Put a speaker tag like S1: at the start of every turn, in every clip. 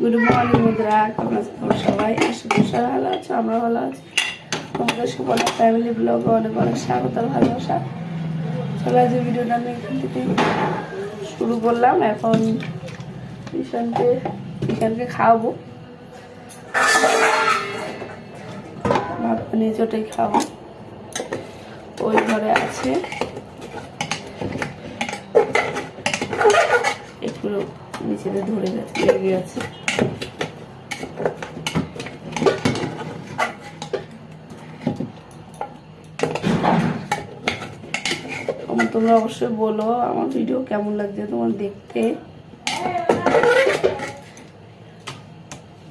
S1: Good morning বন্ধুরা। কেমন সবাই? আশা করি সবাই ভালো আছো আমরা ভালো আছি। তোমাদের সবার ফ্যামিলি ব্লগে অনেক অনেক স্বাগত আর ভালোবাসা। চলো আজ ভিডিওটা আমি এখান থেকে শুরু করলাম। এখন ঈশানকে ঈশানকে খাওয়াবো। ভাত বানিয়েছি, ওটাই খাব ওই ঘরে আছে। একটু নিচেতে ধরে গেছে, লেগে গেছে। তোমরা অবশ্যই বলো, আমার ভিডিও কেমন লাগছে তোমার দেখতে।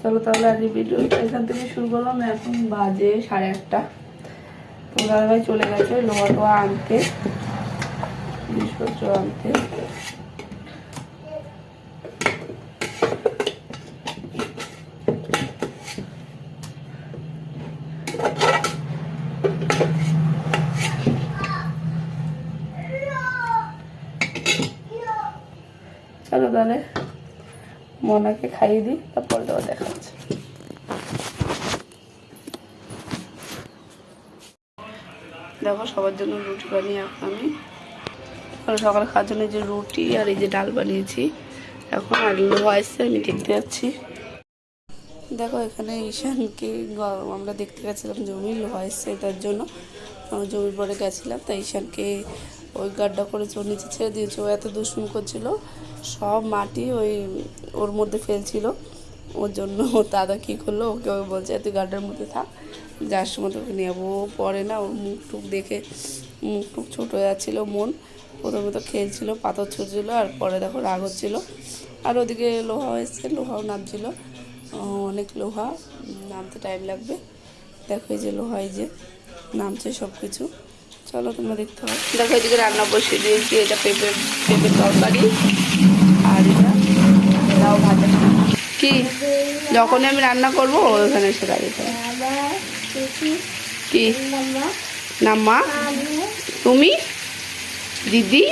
S1: চলো তাহলে আজ ভিডিও এখান থেকে শুরু করলাম, এখন বাজে সাড়ে আটটা। তোমরা চলে গেছে লোহা টোয়া আনতে, জিনিসপত্র আনতে চলো তাহলে মনাকে খাইয়ে দিই তারপরে দেওয়া দেখা হচ্ছে দেখো, সবার জন্য রুটি বানিয়ে আমি। সকালে খাওয়ার জন্য যে রুটি আর এই যে ডাল বানিয়েছি, এখন আর এসছে, আমি দেখতে যাচ্ছি। দেখো, এখানে ঈশানকে আমরা দেখতে গেছিলাম জমি এসছে তার জন্য। আমরা জমির পরে গেছিলাম, তাই ঈশানকে ওই গাড্ডা করেছে, ও নিচে ছেড়ে দিয়েছে, ও এত দুষ্টুমি করছিল, সব মাটি ওই ওর মধ্যে ফেলছিল, ওর জন্য ওর দাদা কী করল, ওকে ওকে বলছে, তুই গাড্ডার মধ্যে থাক, যার সময় তোকে নিয়ে যাব। ও পরে না, ওর মুখ টুক দেখে, মুখ টুক ছোটো হয়ে যাচ্ছিল, মন প্রথমে তো খেলছিল, পাথর ছুটছিল আর পরে দেখো রাগ হচ্ছিল। আর ওদিকে লোহা এসছে, লোহাও নামছিল। অনেক লোহা, নামতে টাইম লাগবে। দেখো এই যে লোহা, এই যে নামছে সব কিছু চলো, তোমরা দেখতে হবে দেখো, এদিকে রান্না বসিয়ে দিয়েছি, এটা পেঁপে পেঁপের তরকারি। আর এটা লাউ ভাজা। কি? যখনই আমি রান্না করব, ওখানে এসে দাঁড়িয়ে কি? না মা? তুমি? দিদি?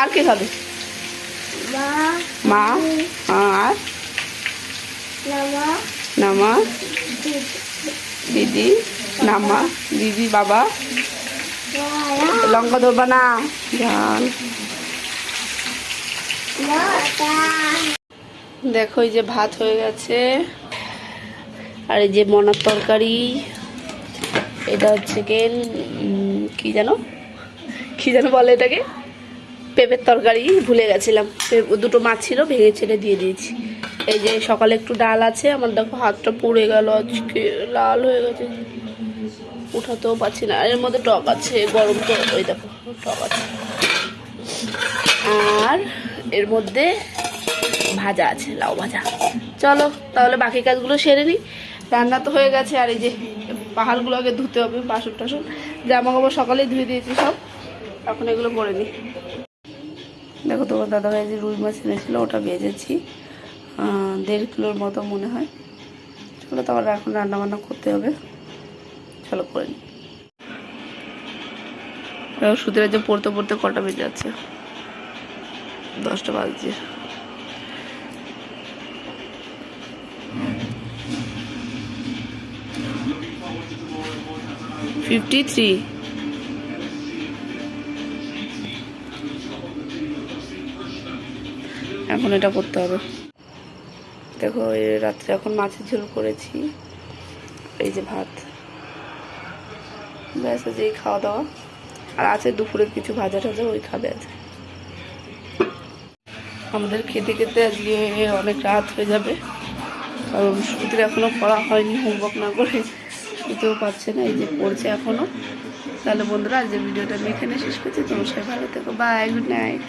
S1: আর কে খাবে মা? আর? নামা দিদি? নামা দিদি, বাবা? লঙ্কা ধরবা না। জান। দেখো, এই যে ভাত হয়ে গেছে। আর এই যে মনার তরকারি, এটা হচ্ছে গেন কি জানো কি যেন বলে এটাকে? পেঁপের তরকারি, ভুলে গেছিলাম। দুটো মাছ ছিল, ভেঙে ছেড়ে দিয়ে দিয়েছি। এই যে সকালে একটু ডাল আছে, আমার দেখো হাতটা পুড়ে গেল আজকে, লাল হয়ে গেছে। উঠাতেও পারছি না। আর এর মধ্যে টক আছে গরম তো ওই দেখো টক আছে। আর এর মধ্যে ভাজা আছে লাউ ভাজা। চলো তাহলে বাকি কাজগুলো সেরে নিই। রান্না তো হয়ে গেছে আর এই যে পাহাড়গুলো আগে ধুতে হবে বাসন টাসন। জামা কাপড় সকালেই ধুয়ে দিয়েছি সব। এখন এগুলো করে নিই। দেখো তোমার দাদা ভাই যে রুই মাছ এনেছিল ওটা আহ, দেড় কিলোর মতো মনে হয়। চলো তারপর এখন রান্না বান্না করতে হবে। চলো করে নিই দেখো যে পড়তে পড়তে কটা বেজে যাচ্ছে? দশটা বাজছে। ফিফটি থ্রি এখন এটা করতে হবে। দেখো রাত্রে এখন মাছের ঝোল করেছি। এই যে ভাত। ব্যাস আছে এই খাওয়া দাওয়া। আর আছে দুপুরের কিছু ভাজা টাজা, ওই খাবে আছে আমাদের খেতে খেতে আজকে অনেক রাত হয়ে যাবে। কারণ সুতির এখনও পড়া হয়নি, হোমওয়ার্ক না করে শুতেও পারছে না, এই যে পড়ছে এখনও তাহলে বন্ধুরা আজ ভিডিওটা আমি এখানে শেষ করছি। তোমার সবাই ভালো থেকো। Bye good night